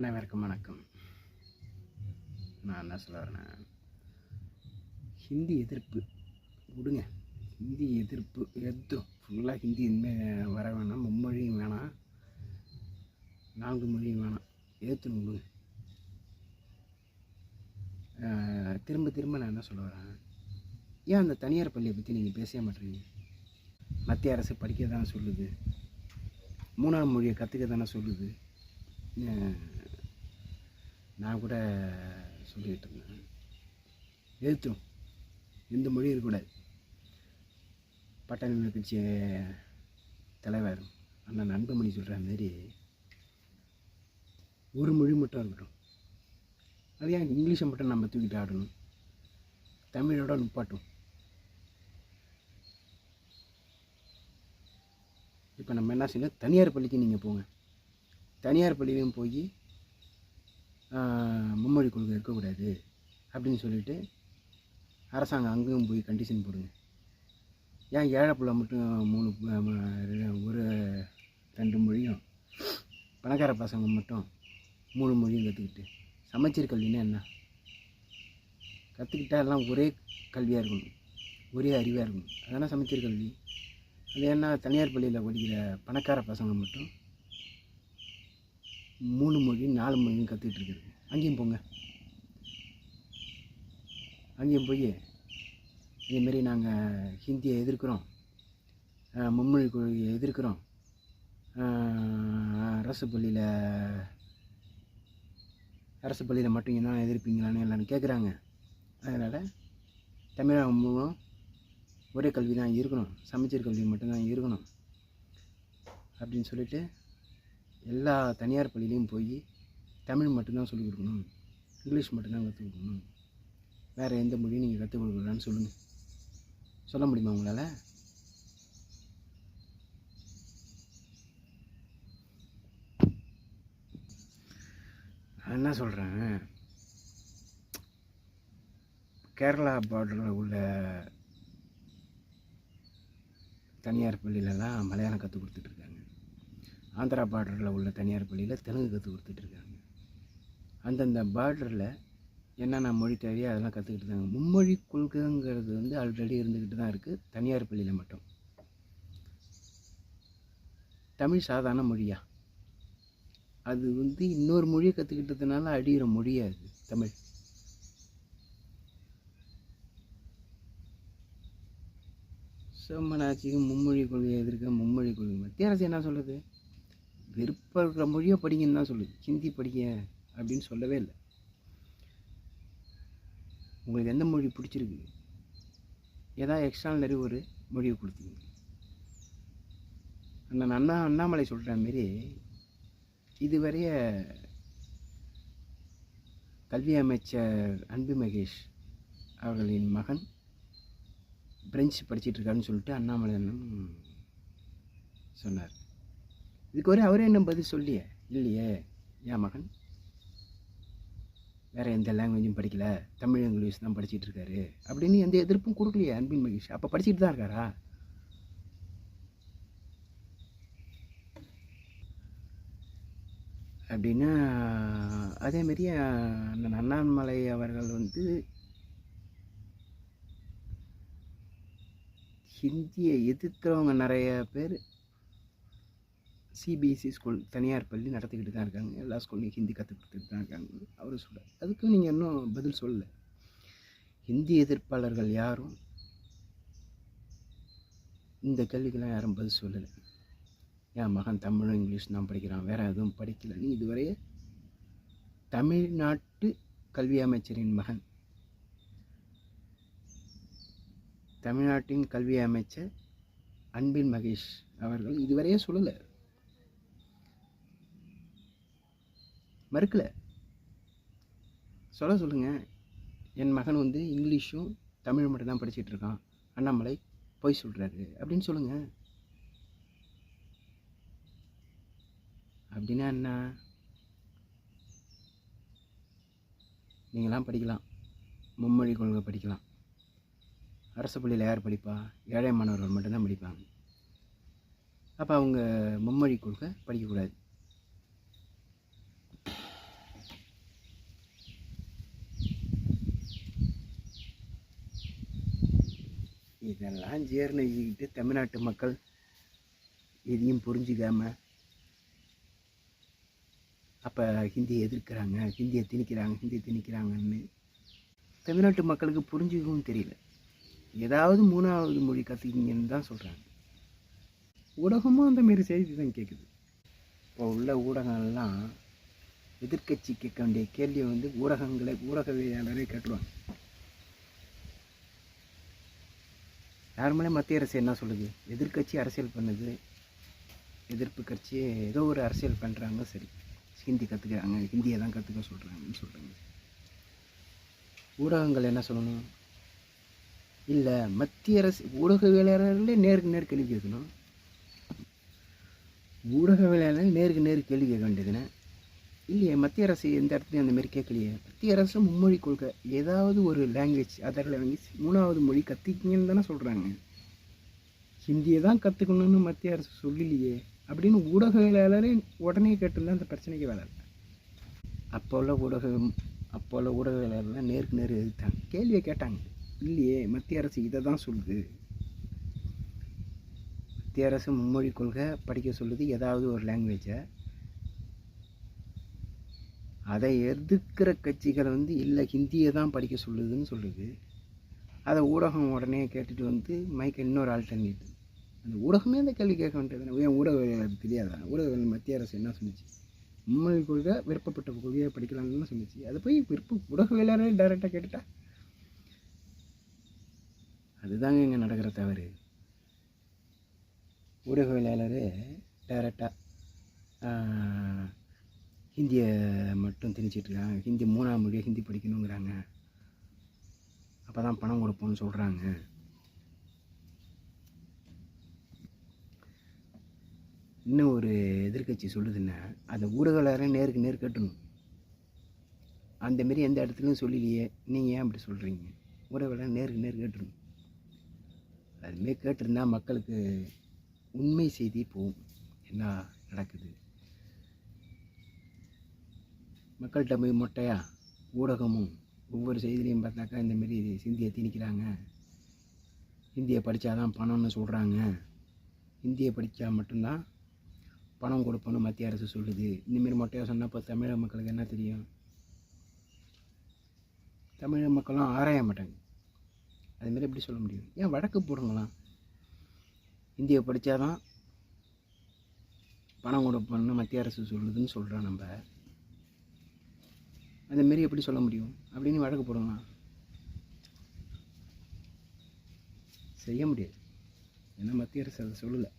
அனைவருக்கும் வணக்கம். நான் என்ன சொல்ல வரேன் ஹிந்தி எதிர்ப்பு. விடுங்க. ஹிந்தி எதிர்ப்பு எதுவும் ஃபுல்லாக ஹிந்தி இனிமேல் வர வேணாம். மும்மொழியும் வேணாம். நான்கு மொழியும் வேணாம். ஏற்றுன்னு விடுங்க. திரும்ப திரும்ப நான் என்ன சொல்ல வரேன்? ஏன் அந்த தனியார் பள்ளியை பற்றி நீங்கள் பேசவே மாட்டீங்க மத்திய அரசு படிக்க தானே சொல்லுது. மூணாம் மொழியை கற்றுக்க தானே சொல்லுது நான் கூட சொல்லிக்கிட்டு இருந்தேன். எழுத்தும் எந்த மொழியும் இருக்கக்கூடாது பட்டாளி கட்சி தலைவர் அண்ணன் அன்புமணி சொல்கிற மாரி ஒரு மொழி மட்டும் இருக்கட்டும். அது ஏன் இங்கிலீஷை மட்டும் நம்ம தூக்கிட்டு ஆடணும்? தமிழோட நிப்பாட்டும் இப்போ நம்ம என்ன செய்யணும்? தனியார் பள்ளிக்கு நீங்கள் போங்க. தனியார் பள்ளியிலையும் போய் மும்மொழி கொள்கை இருக்கக்கூடாது அப்படின்னு சொல்லிட்டு அரசாங்கம் அங்கேயும் போய் கண்டிஷன் போடுங்க. ஏன் ஏழை பிள்ளை மட்டும் மூணு ஒரு ரெண்டு மொழியும் பணக்கார பசங்க மட்டும் மூணு மொழியும் கற்றுக்கிட்டு சமைச்சர் கல்வின்னா என்ன? கற்றுக்கிட்டா எல்லாம் ஒரே கல்வியாக இருக்கணும். ஒரே அறிவாக இருக்கணும். அதனால் சமைச்சர் கல்வி? அது என்ன தனியார் பள்ளியில் படிக்கிற பணக்கார பசங்க மட்டும் மூணு மொழி நாலு மொழியும் கற்றுக்கிட்டு இருக்குது. அங்கேயும் போங்க. அங்கேயும் போய் இதேமாரி நாங்கள் ஹிந்தியை எதிர்க்கிறோம். மும்மொழி கொள்கையை எதிர்க்கிறோம். அரசு பள்ளியில் அரசு பள்ளியில் மட்டும் என்ன எதிர்ப்பீங்களான்னு எல்லோரும் கேட்குறாங்க அதனால் தமிழகம் முழுவதும் ஒரே கல்வி தான் இருக்கணும். சமைச்சர் கல்வி மட்டும்தான் இருக்கணும். அப்படின்னு சொல்லிட்டு எல்லா தனியார் பள்ளியிலையும் போய் தமிழ் மட்டும்தான் சொல்லிக் கொடுக்கணும். இங்கிலீஷ் மட்டும்தான் கற்றுக் கொடுக்கணும். வேறு எந்த மொழியும் நீங்கள் கற்றுக் கொடுக்கலான்னு சொல்லுங்கள் சொல்ல முடியுமா உங்களால்? நான் என்ன சொல்கிறேன் கேரளா பார்டரில் உள்ள தனியார் பள்ளியிலலாம் மலையாளம் கற்றுக் கொடுத்துட்ருக்காங்க ஆந்திரா பார்டரில் உள்ள தனியார் பள்ளியில் தெலுங்கு கற்றுக் கொடுத்துட்ருக்காங்க. அந்தந்த பார்டரில் என்னென்ன மொழி தேவையோ அதெல்லாம் கற்றுக்கிட்டு இருக்காங்க. மும்மொழி கொள்கைங்கிறது வந்து ஆல்ரெடி இருந்துக்கிட்டு தான் இருக்குது தனியார் பள்ளியில் மட்டும். தமிழ் சாதாரண மொழியா? அது வந்து இன்னொரு மொழியை கற்றுக்கிட்டதுனால அடிகிற மொழியா அது தமிழ்? சோமனாட்சிக்கு மும்மொழி கொள்கையை எதிர்க்க மும்மொழி கொள்கை. மத்திய அரசு என்ன சொல்லுது? விருப்பம் மொழியை படிங்கன்னு தான் சொல்லுது. ஹிந்தி படிங்க அப்படின்னு சொல்லவே இல்லை. உங்களுக்கு எந்த மொழி பிடிச்சிருக்கு? ஏதாவது எக்ஸ்ட்ரானரி ஒரு மொழியை கொடுத்தீங்க. அந்த அண்ணா அண்ணாமலை சொல்கிற மாரி இதுவரைய கல்வி அமைச்சர் அன்பு மகேஷ் அவர்களின் மகன் பிரெஞ்சு படிச்சிட்ருக்காருன்னு சொல்லிட்டு அண்ணாமலை அண்ணன் சொன்னார். இதுக்கு வரை அவரே என்ன பதில் சொல்லியே. இல்லையே. என் மகன்? வேறு எந்த லாங்குவேஜும் படிக்கல. தமிழ் இங்கிலீஷ் தான் படிச்சுட்டு இருக்காரு. அப்படின்னு எந்த எதிர்ப்பும் கொடுக்கலையே அன்பின் மகேஷ். அப்போ படிச்சுட்டு தான் இருக்காரா? அப்படின்னா அதேமாரி அந்த அண்ணாமலை அவர்கள் வந்து ஹிந்தியை எதிர்க்கிறவங்க நிறைய பேர் சிபிஎஸ்சி ஸ்கூல் தனியார் பள்ளி நடத்திக்கிட்டு தான் இருக்காங்க. எல்லா ஸ்கூல்லையும் ஹிந்தி கற்றுக் கொடுத்துட்டு தான் இருக்காங்க. அவர் சொல்கிறார் அதுக்கும் நீங்கள் இன்னும் பதில் சொல்லலை. ஹிந்தி எதிர்ப்பாளர்கள் யாரும் இந்த கேள்விக்கெல்லாம் யாரும் பதில் சொல்லலை. என் மகன் தமிழும் இங்கிலீஷ் தான் படிக்கிறான். வேறு எதுவும் படிக்கலைன்னு இதுவரைய தமிழ்நாட்டு கல்வி அமைச்சரின் மகன். தமிழ்நாட்டின் கல்வி அமைச்சர் அன்பின் மகேஷ் அவர்கள் இதுவரையே சொல்லலை. மறுக்கலை. சொல்ல சொல்லுங்க. என் மகன் வந்து இங்கிலீஷும் தமிழ் மட்டும் தான் படிச்சுட்டு இருக்கான். அண்ணாமலை பொய் சொல்கிறாரு அப்படின்னு சொல்லுங்க. அப்படின்னா என்ன? நீங்களாம் படிக்கலாம். மும்மொழி கொள்கை படிக்கலாம். அரசு பள்ளியில் யார் படிப்பா? ஏழை மாணவர்கள் மட்டும்தான் படிப்பாங்க. அப்போ அவங்க மும்மொழி கொள்கை படிக்கக்கூடாது. இதெல்லாம் ஜீர்ணிக்கிட்டு தமிழ்நாட்டு மக்கள் எதையும் புரிஞ்சிக்காம அப்போ ஹிந்தியை எதிர்க்கிறாங்க ஹிந்தியை திணிக்கிறாங்க ஹிந்தியை திணிக்கிறாங்கன்னு தமிழ்நாட்டு மக்களுக்கு புரிஞ்சுக்கவும் தெரியல. ஏதாவது மூணாவது மொழி கற்றுக்கிங்கன்னு தான் சொல்கிறாங்க ஊடகமும் அந்தமாரி செய்தி தான் கேட்குது இப்போ உள்ள ஊடகங்கள்லாம் எதிர்க்கட்சி கேட்க வேண்டிய கேள்வியை வந்து ஊடகங்களை ஊடகவியலாளரே கேட்டுருவாங்க. நார்மலாக மத்திய அரசு என்ன சொல்லுது? எதிர்க்கட்சி அரசியல் பண்ணுது. எதிர்ப்பு கட்சி ஏதோ ஒரு அரசியல் பண்ணுறாங்க சரி. ஹிந்தி கற்றுக்கிறாங்க ஹிந்தியை தான் கற்றுக்க சொல்கிறாங்கன்னு சொல்கிறாங்க ஊடகங்கள் என்ன சொல்லணும்? இல்லை மத்திய அரசு ஊடகவியலாளர்களே நேருக்கு நேர் கேள்வி கேட்கணும். ஊடகவியலாளர்கள் நேருக்கு நேர் கேள்வி கேட்க வேண்டியதுன்னு இல்லையே மத்திய அரசு எந்த இடத்துலையும் அந்த மாதிரி கேட்கலையே. மத்திய அரசு மும்மொழி கொள்கை. ஏதாவது ஒரு லாங்குவேஜ் அதர் லாங்குவேஜ் மூணாவது மொழி கற்றுக்கிங்கன்னு தானே சொல்கிறாங்க ஹிந்தியை தான் கற்றுக்கணும்னு மத்திய அரசு சொல்லலையே. அப்படின்னு ஊடகங்களாலே உடனே கேட்டிருந்தா அந்த பிரச்சனைக்கு வேலை இல்லை அப்போ உள்ள ஊடகம் அப்போ உள்ள ஊடகங்களாலாம் நேருக்கு நேர் எதிர்த்தாங்க. கேள்வியை கேட்டாங்க. இல்லையே மத்திய அரசு இதை தான் சொல்லுது. மத்திய அரசு மும்மொழி கொள்கை படிக்க சொல்லுது. ஏதாவது ஒரு லாங்குவேஜை அதை எதிர்க்கிற கட்சிகள் வந்து இல்லை ஹிந்தியை தான் படிக்க சொல்லுதுன்னு சொல்லுது. அதை ஊடகம் உடனே கேட்டுட்டு வந்து மைக்க இன்னொரு ஆல்டர்னேட் அந்த ஊடகமே அந்த கேள்வி கேட்க வேண்டியது ஏன் ஊடகம் தெரியாதா ஊடகங்கள் மத்திய அரசு என்ன சொன்னிச்சு உண்மை கொள்கை விருப்பப்பட்ட கொள்கையை படிக்கலாம்னு சொன்னிச்சு அதை போய் விருப்ப ஊடகவியலாளரே டைரெக்டாக கேட்டுட்டா? அதுதாங்க இங்கே நடக்கிற தவறு. ஊடகவியலாளரே டைரெக்டாக ஹிந்தியை மட்டும் திணிச்சிட்ருக்காங்க. ஹிந்தி மூணாம் மொழியாக ஹிந்தி படிக்கணுங்கிறாங்க. அப்போ தான் பணம் கொடுப்போம்னு சொல்கிறாங்க இன்னும் ஒரு எதிர்க்கட்சி சொல்லுதுன்னா அந்த ஊடகவியலாளரை நேருக்கு நேர் கட்டணும். அந்த மாரி எந்த இடத்துலையும் சொல்லலையே. நீங்கள் ஏன் அப்படி சொல்கிறீங்க ஊடகவியலாளர் நேருக்கு நேர் கேட்டணும். அதுமாரி கேட்டிருந்தா மக்களுக்கு உண்மை செய்தி போகும். என்ன நடக்குது? மக்கள்கிட்ட போய் மொட்டையா? ஊடகமும் ஒவ்வொரு செய்திலையும் பார்த்தாக்கா இந்தமாரி சிந்தியை திணிக்கிறாங்க. ஹிந்தியை படித்தாதான் பணம்னு சொல்கிறாங்க ஹிந்தியை படித்தா மட்டும்தான் பணம் கொடுப்போன்னு மத்திய அரசு சொல்லுது. இந்தமாரி மொட்டையாக சொன்னால் இப்போ தமிழக மக்களுக்கு என்ன தெரியும்? தமிழக மக்களும் ஆராய மாட்டாங்க. அதுமாரி எப்படி சொல்ல முடியும்? ஏன் வழக்கு போடுங்களாம் இந்தியை படித்தாதான் பணம் கொடுப்போம்னு மத்திய அரசு சொல்லுதுன்னு சொல்கிறோம் நம்ம. அந்த மாரி எப்படி சொல்ல முடியும்? அப்படின்னு வழக்கு போடுங்களாம் செய்ய முடியாது. ஏன்னா மத்திய அரசு அதை சொல்லலை.